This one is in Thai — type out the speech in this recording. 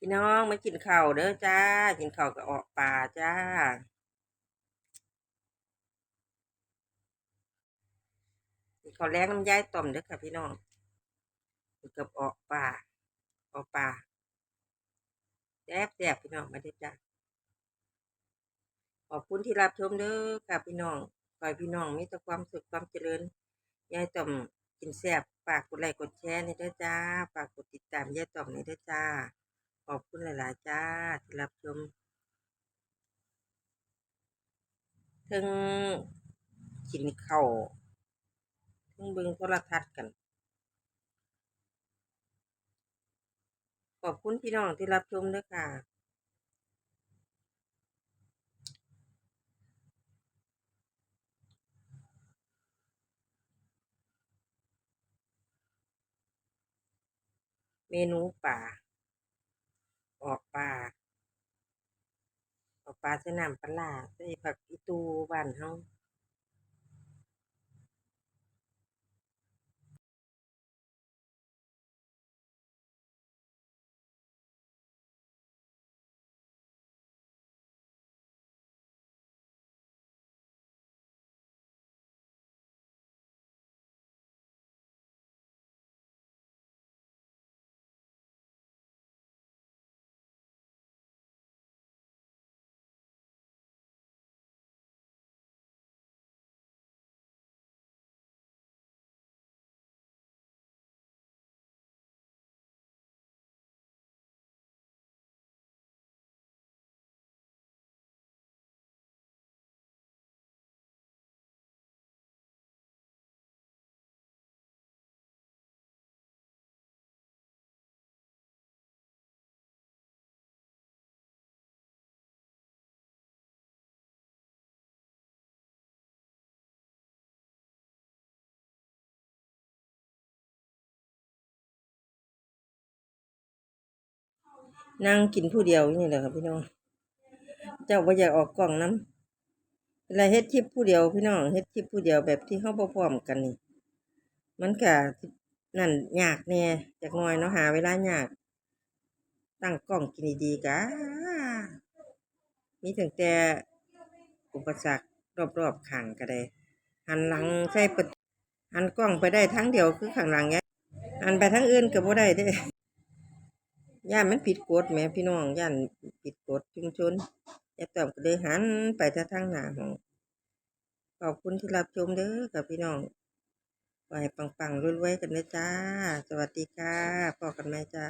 พี่น้องมากินข้าวเด้อจ้า กินข้าวกับออกป่าจ้ากินข้าวแรงน้ำยายต่อมเด้อค่ะพี่น้องกินกับออกป่า ออกป่าแซ่บแซ่บพี่น้องมาเด้อจ้า ขอบคุณที่รับชมเด้อค่ะพี่น้องขอให้พี่น้องมีแต่ความสุขความเจริญยายต่อมกินแซ่บฝากกดไลค์กดแชร์ในเด้อจ้า ฝากกดติดตามยายต่อมในเด้อจ้า ขอบคุณหลาย ๆ จ้าที่รับชมถึงกินข้าวถึงเบิ่งโทรทัศน์กัน ขอบคุณพี่น้องที่รับชมด้วยค่ะเมนูป่า ออกปลาออกปลาใส่น้ำปลาร้าใส่ผักอีตูบ้านเฮา นั่งกินผู้เดียวอยู่นี่แหละครับพี่น้อง เจ้าบ่อยากออกกล้องน้ำเวลาเฮ็ดคลิปผู้เดียวพี่น้องเฮ็ดคลิปผู้เดียวแบบที่เฮาพร้อมกันนี่ มันก็นั่นยากแหน่ยจักน่อยเนาะหาเวลายาก ตั้งกล้องกินดีๆกะมีตั้งแต่อุปสรรครอบๆข้างก็ได้หันหลังใส่ประหันกล้องไปได้ทั้งเดียวคือข้างหลังไงหันไปทางอื่นก็บ่ได้เด้ ย่านมันผิดกฎแม่พี่น้องย่านผิดกฎชุมชนยายต้อมก็เลยหันไปทางหน้าของขอบคุณที่รับชมเด้อกับพี่น้องไว้ปังๆรวยๆกันนะจ้า สวัสดีค่ะพอกันไหมจ้า